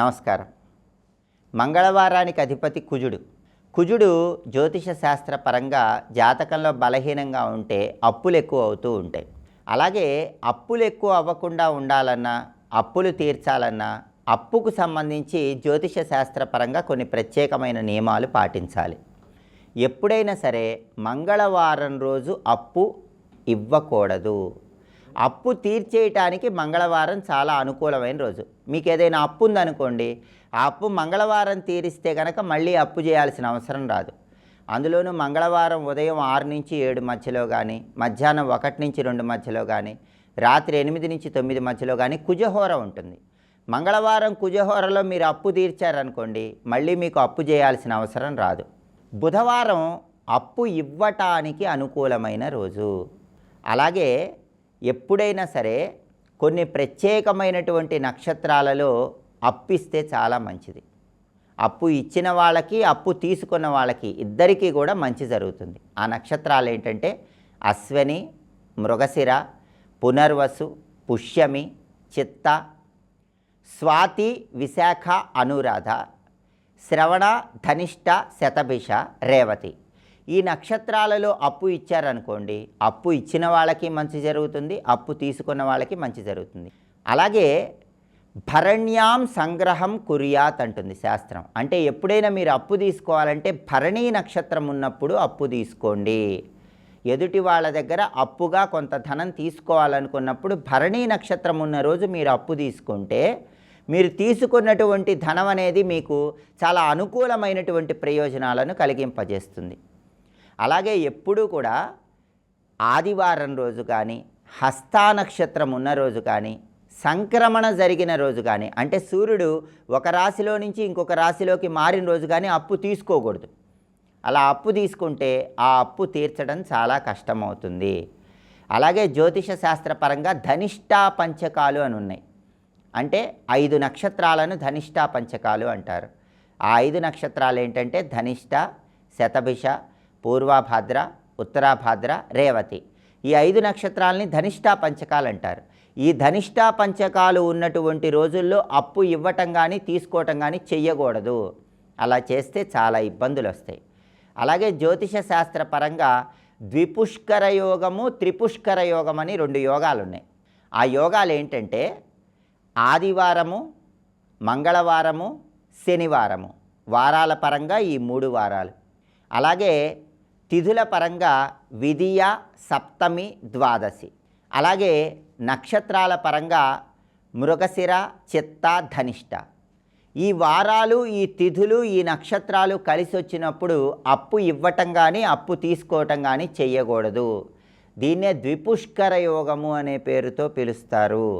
నమస్కారం. మంగళవారానికి అధిపతి కుజుడు. కుజుడు జ్యోతిష శాస్త్ర పరంగా జాతకంలో బలహీనంగా ఉంటే అప్పులు ఎక్కువ అవుతూ ఉంటాయి. అలాగే అప్పులు ఎక్కువ అవ్వకుండా ఉండాలన్నా అప్పులు తీర్చాలన్నా అప్పుకు సంబంధించి జ్యోతిష శాస్త్ర పరంగా కొన్ని ప్రత్యేకమైన నియమాలు పాటించాలి. ఎప్పుడైనా సరే మంగళవారం రోజు అప్పు ఇవ్వకూడదు. అప్పు తీర్చేయటానికి మంగళవారం చాలా అనుకూలమైన రోజు. మీకు ఏదైనా అప్పు ఉందనుకోండి ఆ అప్పు మంగళవారం తీరిస్తే కనుక మళ్ళీ అప్పు చేయాల్సిన అవసరం రాదు. అందులోనూ మంగళవారం ఉదయం ఆరు నుంచి ఏడు మధ్యలో కానీ మధ్యాహ్నం ఒకటి నుంచి రెండు మధ్యలో కానీ రాత్రి ఎనిమిది నుంచి తొమ్మిది మధ్యలో కానీ కుజహోర ఉంటుంది. మంగళవారం కుజహోరలో మీరు అప్పు తీర్చారనుకోండి మళ్ళీ మీకు అప్పు చేయాల్సిన అవసరం రాదు. బుధవారం అప్పు ఇవ్వటానికి అనుకూలమైన రోజు. అలాగే ఎప్పుడైనా సరే కొన్ని ప్రత్యేకమైనటువంటి నక్షత్రాలలో అప్పిస్తే చాలా మంచిది. అప్పు ఇచ్చిన వాళ్ళకి అప్పు తీసుకున్న వాళ్ళకి ఇద్దరికీ కూడా మంచి జరుగుతుంది. ఆ నక్షత్రాలు ఏంటంటే అశ్వని మృగశిర పునర్వసు పుష్యమి చిత్త స్వాతి విశాఖ అనురాధ శ్రవణ ధనిష్ట శతభిష రేవతి. ఈ నక్షత్రాలలో అప్పు ఇచ్చారనుకోండి అప్పు ఇచ్చిన వాళ్ళకి మంచి జరుగుతుంది అప్పు తీసుకున్న వాళ్ళకి మంచి జరుగుతుంది. అలాగే భరణ్యాం సంగ్రహం కురియాత్ అంటుంది శాస్త్రం. అంటే ఎప్పుడైనా మీరు అప్పు తీసుకోవాలంటే భరణీ నక్షత్రం ఉన్నప్పుడు అప్పు తీసుకోండి. ఎదుటి వాళ్ళ దగ్గర అప్పుగా కొంత ధనం తీసుకోవాలనుకున్నప్పుడు భరణీ నక్షత్రం ఉన్న రోజు మీరు అప్పు తీసుకుంటే మీరు తీసుకున్నటువంటి ధనం అనేది మీకు చాలా అనుకూలమైనటువంటి ప్రయోజనాలను కలిగింపజేస్తుంది. అలాగే ఎప్పుడూ కూడా ఆదివారం రోజు కానీ హస్తా నక్షత్రం ఉన్న రోజు కానీ సంక్రమణ జరిగిన రోజు కానీ అంటే సూర్యుడు ఒక రాశిలో నుంచి ఇంకొక రాశిలోకి మారిన రోజు కానీ అప్పు తీసుకోకూడదు. అలా అప్పు తీసుకుంటే ఆ అప్పు తీర్చడం చాలా కష్టమవుతుంది. అలాగే జ్యోతిష శాస్త్రపరంగా ధనిష్టా పంచకాలు అని ఉన్నాయి. అంటే ఐదు నక్షత్రాలను ధనిష్టా పంచకాలు అంటారు. ఆ ఐదు నక్షత్రాలు ఏంటంటే ధనిష్ట శతభిష పూర్వభాద్ర ఉత్తరాభాద్ర రేవతి. ఈ ఐదు నక్షత్రాలని ధనిష్టా పంచకాలు అంటారు ఈ ధనిష్టా పంచకాలు ఉన్నటువంటి రోజుల్లో అప్పు ఇవ్వటం కానీ తీసుకోవటం కానీ చెయ్యకూడదు. అలా చేస్తే చాలా ఇబ్బందులు వస్తాయి అలాగే జ్యోతిష శాస్త్ర పరంగా ద్విపుష్కర యోగము త్రిపుష్కర యోగం అని రెండు యోగాలు ఉన్నాయి ఆ యోగాలు ఏంటంటే ఆదివారము మంగళవారము శనివారము. వారాల పరంగా ఈ మూడు వారాలు. అలాగే తిథుల పరంగా విధియ సప్తమి ద్వాదశి. అలాగే నక్షత్రాల పరంగా మృగశిర చిత్త ధనిష్ట. ఈ వారాలు ఈ తిథులు ఈ నక్షత్రాలు కలిసి వచ్చినప్పుడు అప్పు ఇవ్వటం కానీ అప్పు తీసుకోవటం కానీ చెయ్యకూడదు. దీన్నే ద్విపుష్కర యోగము అనే పేరుతో పిలుస్తారు.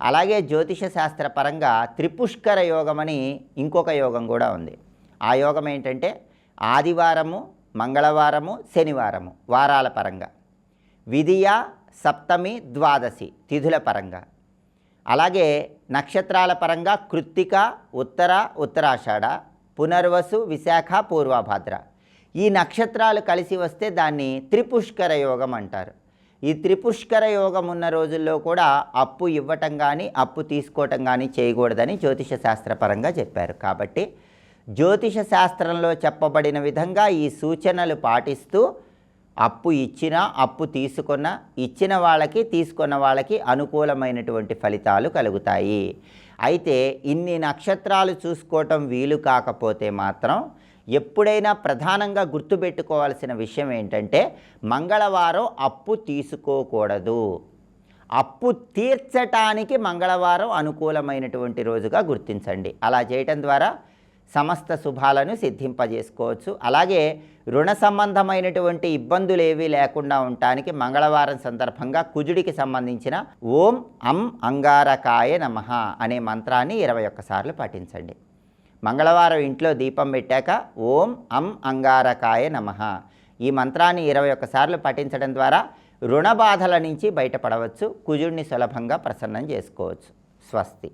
అలాగే జ్యోతిష శాస్త్ర పరంగా త్రిపుష్కర యోగమని అని ఇంకొక యోగం కూడా ఉంది. ఆ యోగం ఏంటంటే ఆదివారము మంగళవారము శనివారము వారాల పరంగా. విధియ సప్తమి ద్వాదశి తిథుల పరంగా. అలాగే నక్షత్రాల పరంగా కృత్తిక ఉత్తర ఉత్తరాషాఢ పునర్వసు విశాఖ పూర్వభాద్ర. ఈ నక్షత్రాలు కలిసి వస్తే దాన్ని త్రిపుష్కర యోగం అంటారు. ఈ త్రిపుష్కర యోగం ఉన్న రోజుల్లో కూడా అప్పు ఇవ్వటం కానీ అప్పు తీసుకోవటం కానీ చేయకూడదని జ్యోతిష శాస్త్రపరంగా చెప్పారు. కాబట్టి జ్యోతిష శాస్త్రంలో చెప్పబడిన విధంగా ఈ సూచనలు పాటిస్తూ అప్పు ఇచ్చిన అప్పు తీసుకున్న ఇచ్చిన వాళ్ళకి తీసుకున్న వాళ్ళకి అనుకూలమైనటువంటి ఫలితాలు కలుగుతాయి. అయితే ఇన్ని నక్షత్రాలు చూసుకోవటం వీలు కాకపోతే మాత్రం ఎప్పుడైనా ప్రధానంగా గుర్తుపెట్టుకోవాల్సిన విషయం ఏంటంటే మంగళవారం అప్పు తీసుకోకూడదు. అప్పు తీర్చటానికి మంగళవారం అనుకూలమైనటువంటి రోజుగా గుర్తించండి. అలా చేయటం ద్వారా సమస్త శుభాలను సిద్ధింపజేసుకోవచ్చు. అలాగే రుణ సంబంధమైనటువంటి ఇబ్బందులు ఏవీ లేకుండా ఉండటానికి మంగళవారం సందర్భంగా కుజుడికి సంబంధించిన ఓం అం అంగారకాయ నమ అనే మంత్రాన్ని ఇరవై ఒక్కసార్లు పఠించండి. మంగళవారం ఇంట్లో దీపం పెట్టాక ఓం అం అంగారకాయ నమ ఈ మంత్రాన్ని ఇరవై ఒక్కసార్లు పఠించడం ద్వారా రుణ బాధల నుంచి బయటపడవచ్చు. కుజుడిని సులభంగా ప్రసన్నం చేసుకోవచ్చు. స్వస్తి.